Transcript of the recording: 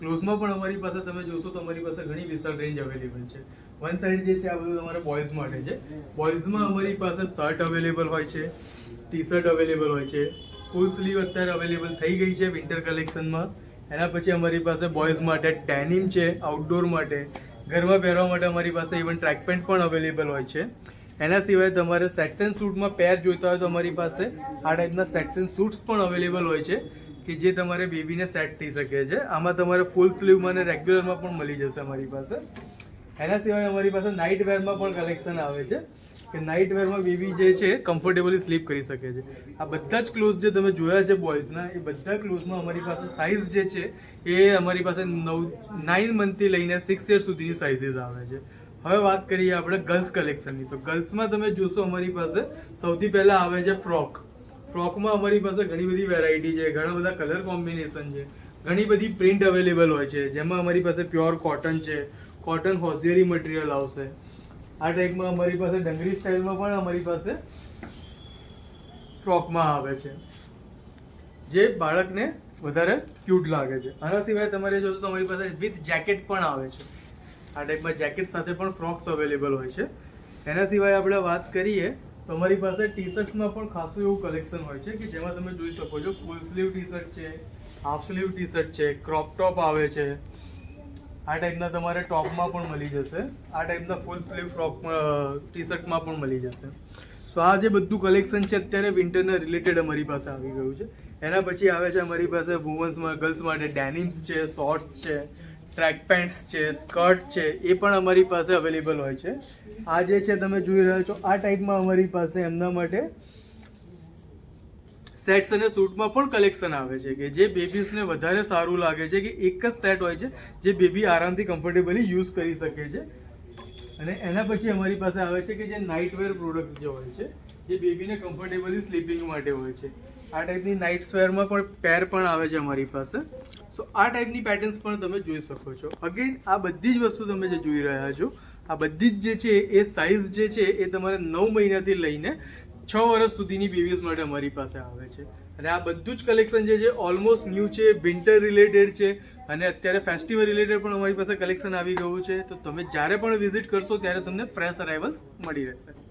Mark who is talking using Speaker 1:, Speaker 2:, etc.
Speaker 1: ક્લોથમાં પણ અમારી પાસે, તમે જોશો તો અમારી પાસે ઘણી વિશાળ રેન્જ અવેલેબલ છે. વન સાઈડ જે છે, આ બધું તમારે બોયઝ માટે છે. બોયઝમાં અમારી પાસે શર્ટ અવેલેબલ હોય છે ટી શર્ટ અવેલેબલ હોય છે ફૂલ સ્લીવ અત્યારે અવેલેબલ થઈ ગઈ છે વિન્ટર કલેક્શનમાં એના પછી અમારી પાસે બોયઝ માટે ડેનિમ છે આઉટડોર માટે. ઘરમાં પહેરવા માટે અમારી પાસે ઇવન ટ્રેક પેન્ટ પણ અવેલેબલ હોય છે. એના સિવાય તમારે સેક્શન સૂટમાં પેર જોઈતા હોય તો અમારી પાસે આ ટાઈપના સેક્શન સૂટ્સ પણ અવેલેબલ હોય છે. કે જે તમારે બેબીને સેટ થઈ શકે છે. આમાં તમારે ફૂલ સ્લીવમાં અને રેગ્યુલરમાં પણ મળી જશે અમારી પાસે. એના સિવાય અમારી પાસે નાઇટ વેરમાં પણ કલેક્શન આવે છે. કે નાઇટ વેરમાં બેબી જે છે કમ્ફર્ટેબલી સ્લીપ કરી શકે છે. આ બધા જ ક્લોઝ જે તમે જોયા છે બોયઝના એ બધા ક્લોઝમાં અમારી પાસે સાઇઝ જે છે, એ અમારી પાસે નવ નાઇન મંથથી લઈને સિક્સ યર સુધીની સાઇઝીસ આવે છે. હવે વાત કરીએ આપણે ગર્લ્સ કલેક્શનની તો ગર્લ્સમાં તમે જોશો અમારી પાસે સૌથી પહેલાં આવે છે ફ્રોક ફ્રોકમાં અમારી પાસે ઘણી બધી વેરાયટી છે, ઘણા બધા કલર કોમ્બિનેશન છે, ઘણી બધી પ્રિન્ટ અવેલેબલ હોય છે, જેમાં અમારી પાસે પ્યોર કોટન છે કોટન હોઝિયરી મટીરિયલ આવશે. આ ટાઈપમાં અમારી પાસે ડંગરી સ્ટાઇલમાં પણ અમારી પાસે ફ્રોકમાં આવે છે, જે બાળકને વધારે ક્યુટ લાગે છે. આના સિવાય તમારે જોશો તો અમારી પાસે વિથ જેકેટ પણ આવે છે. આ ટાઈપમાં જેકેટ સાથે પણ ફ્રોક્સ અવેલેબલ હોય છે. એના સિવાય આપણે વાત કરીએ તો અમારી પાસે ટી શર્ટ્સમાં પણ ખાસું એવું કલેક્શન હોય છે કે જેમાં તમે જોઈ શકો છો ફૂલ સ્લીવ ટી શર્ટ છે હાફ સ્લીવ ટી શર્ટ છે ક્રોપ ટોપ આવે છે. આ ટાઈપના તમારે ટોપમાં પણ મળી જશે. આ ટાઈપના ફૂલ સ્લીવ ફ્રોક ટી શર્ટમાં પણ મળી જશે. સો આ જે બધું કલેક્શન છે અત્યારે વિન્ટરના રિલેટેડ અમારી પાસે આવી ગયું છે. એના પછી આવે છે અમારી પાસે વુમન્સમાં ગર્લ્સ માટે ડેનિમ્સ છે શોર્ટ્સ છે ટ્રેક પેન્ટ્સ છે સ્કર્ટ છે, એ પણ અમારી પાસે અવેલેબલ હોય છે. આ જે છે તમે જોઈ રહ્યા છો, આ ટાઈપમાં અમારી પાસે એમના માટે સેટ્સ અને સૂટમાં પણ કલેક્શન આવે છે કે જે બેબીઝને વધારે સારું લાગે છે કે એક જ સેટ હોય છે જે બેબી આરામથી કમ્ફર્ટેબલી યુઝ કરી શકે છે. અને એના પછી અમારી પાસે આવે છે કે જે નાઇટવેર પ્રોડક્ટ જે હોય છે, જે બેબીને કમ્ફર્ટેબલી સ્લીપિંગ માટે હોય છે. આ ટાઈપની નાઇટ સ્વેરમાં પણ પેર પણ આવે છે અમારી પાસે. સો આ ટાઈપની પેટર્ન્સ પણ તમે જોઈ શકો છો. અગેન આ બધી જ વસ્તુ તમે જે જોઈ રહ્યા છો, આ બધી જ જે છે, એ સાઇઝ જે છે, એ તમારે નવ મહિનાથી લઈને છ વર્ષ સુધીની બેબીઝ માટે અમારી પાસે આવે છે. અને આ બધું જ કલેક્શન જે છે ઓલમોસ્ટ ન્યૂ છે વિન્ટર રિલેટેડ છે અને અત્યારે ફેસ્ટિવલ રિલેટેડ પણ અમારી પાસે કલેક્શન આવી ગયું છે. તો તમે જ્યારે પણ વિઝિટ કરશો, ત્યારે તમને ફ્રેશ અરાઇવલ્સ મળી રહેશે.